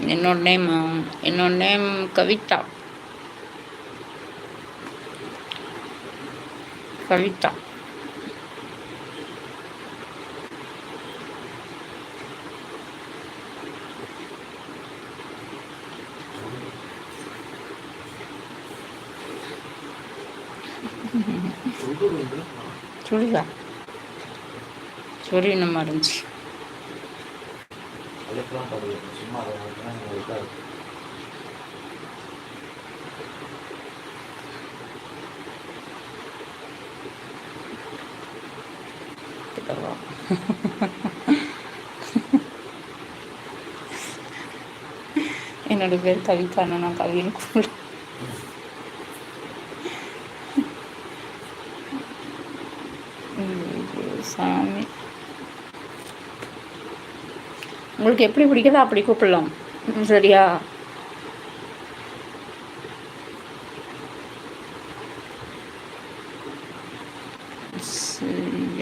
என்னோட நேம் என்னோட நேம் கவிதா. கவிதா. சுடிதா சொரியணும் இருந்துச்சு. சும்மா என்னோட பேர் கவிதா நான் கவின்னு கூப்பிடு சாமி. உங்களுக்கு எப்படி பிடிக்குதோ அப்படி கூப்பிடலாம். சரியா?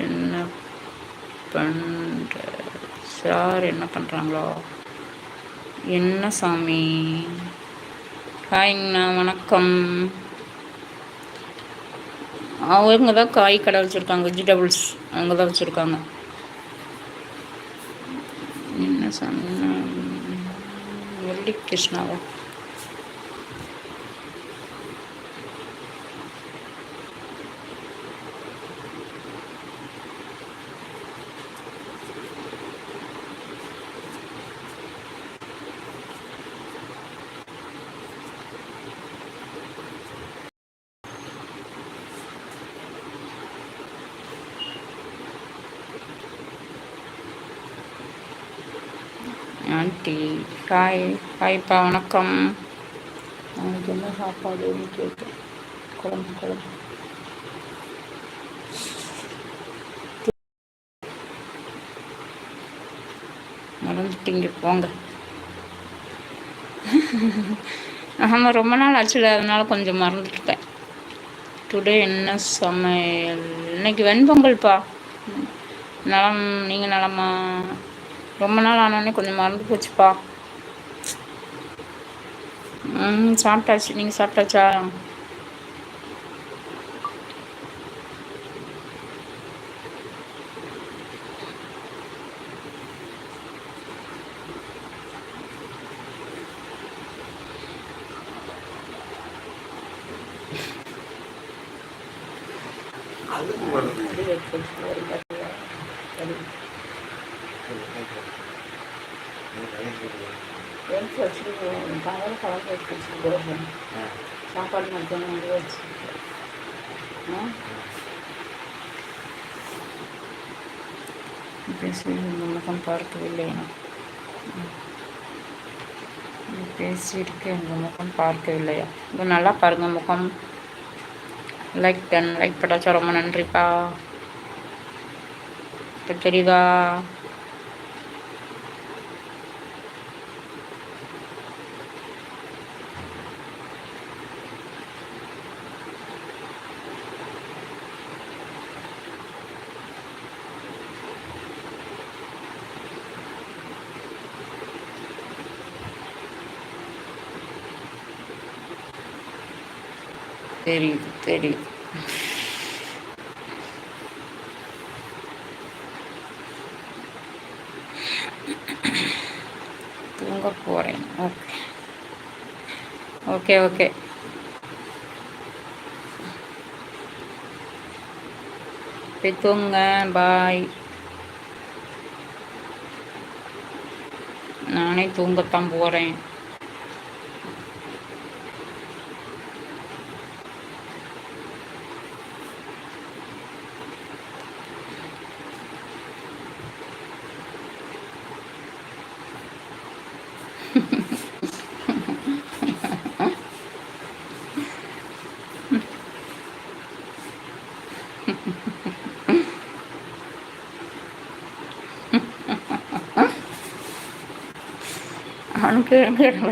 என்ன பண்ணுற சார் என்ன பண்ணுறாங்களோ என்ன சாமி? ஹாய்ங்கண்ணா வணக்கம். அவங்க தான் காய் கடை வச்சுருக்காங்க வெஜிடபிள்ஸ் அவங்க தான் வச்சுருக்காங்க. என்ன சாமி வெள்ளி ஆண்டி ஹாய் ஹாய்ப்பா வணக்கம். நாளைக்கு என்ன சாப்பாடுன்னு கேட்டேன். குழம்பு குழம்பு. மறந்துட்டீங்க போங்க. ஆமாம் ரொம்ப நாள் ஆச்சுல அதனால கொஞ்சம் மறந்துட்டேன். டுடே என்ன சமையல்? இன்னைக்கு வெண்பொங்கல்ப்பா நலம் நீங்கள் நலமா? ரொம்ப நாள் ஆனோடனே கொஞ்சம் மறந்து போச்சுப்பா. ம் சாப்பிட்டாச்சு. நீங்கள் சாப்பிட்டாச்சா? எடுத்து வச்சுட்டு காலையில் குழம்பு எடுத்து வச்சுட்டு சாப்பாடு மத்தியானம் வந்து வச்சு பேசி இந்த முகம் பார்க்கவில்லை பேசியிருக்கேன் இந்த முகம் பார்க்கவில்லையா? இது நல்லா பாருங்கள் முகம். லைக் டன் லைக் பட்டாச்சா ரொம்ப நன்றிப்பா. இப்போ தெரியுதா? தெரியுது தெரியுது. தூங்க போகிறேன் ஓகே. Okay okay. போய் தூங்க பாய் நானே தூங்கத்தான் போகிறேன் அவனுக்கு இடம்